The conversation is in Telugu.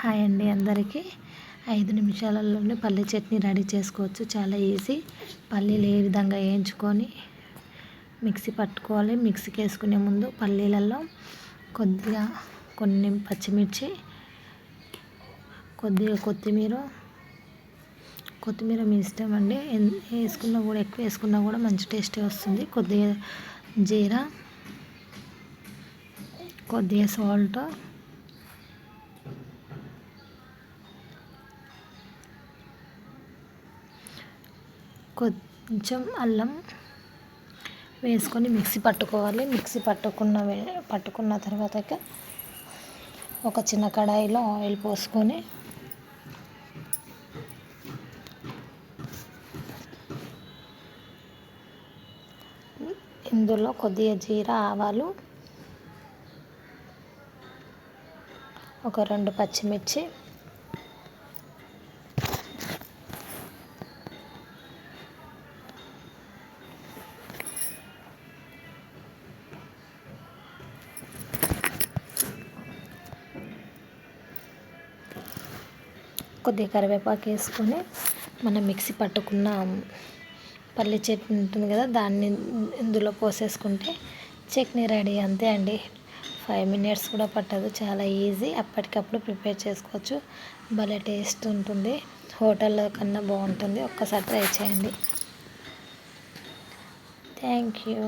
హాయ్ అండి అందరికీ. ఐదు నిమిషాలలోనే పల్లి చట్నీ రెడీ చేసుకోవచ్చు. చాలా ఈజీ. పల్లీలు ఏ విధంగా వేయించుకొని మిక్సీ పట్టుకోవాలి. మిక్సీకి వేసుకునే ముందు పల్లీలలో కొద్దిగా కొన్ని పచ్చిమిర్చి కొద్దిగా కొత్తిమీర. కొత్తిమీర మీ ఇష్టం అండి. వేసుకున్నా కూడా ఎక్కువ వేసుకున్నా కూడా మంచి టేస్ట్ వస్తుంది. కొద్దిగా జీరా కొద్దిగా సాల్ట్ కొంచెం అల్లం వేసుకొని మిక్సీ పట్టుకోవాలి. మిక్సీ పట్టుకున్న పట్టుకున్న తర్వాత ఒక చిన్న కడాయిలో ఆయిల్ పోసుకొని ఇందులో కొద్దిగా జీర ఆవాలు ఒక రెండు పచ్చిమిర్చి కొద్దిగా కరివేపాకు వేసుకొని మనం మిక్సీ పట్టుకున్న పల్లి చట్నీ ఉంటుంది కదా దాన్ని ఇందులో పోసేసుకుంటే చట్నీ రెడీ అంతే అండి. ఫైవ్ మినిట్స్ కూడా పట్టదు చాలా ఈజీ. అప్పటికప్పుడు ప్రిపేర్ చేసుకోవచ్చు. భలే టేస్ట్ ఉంటుంది. హోటల్లో కన్నా బాగుంటుంది. ఒక్కసారి ట్రై చేయండి. Thank you.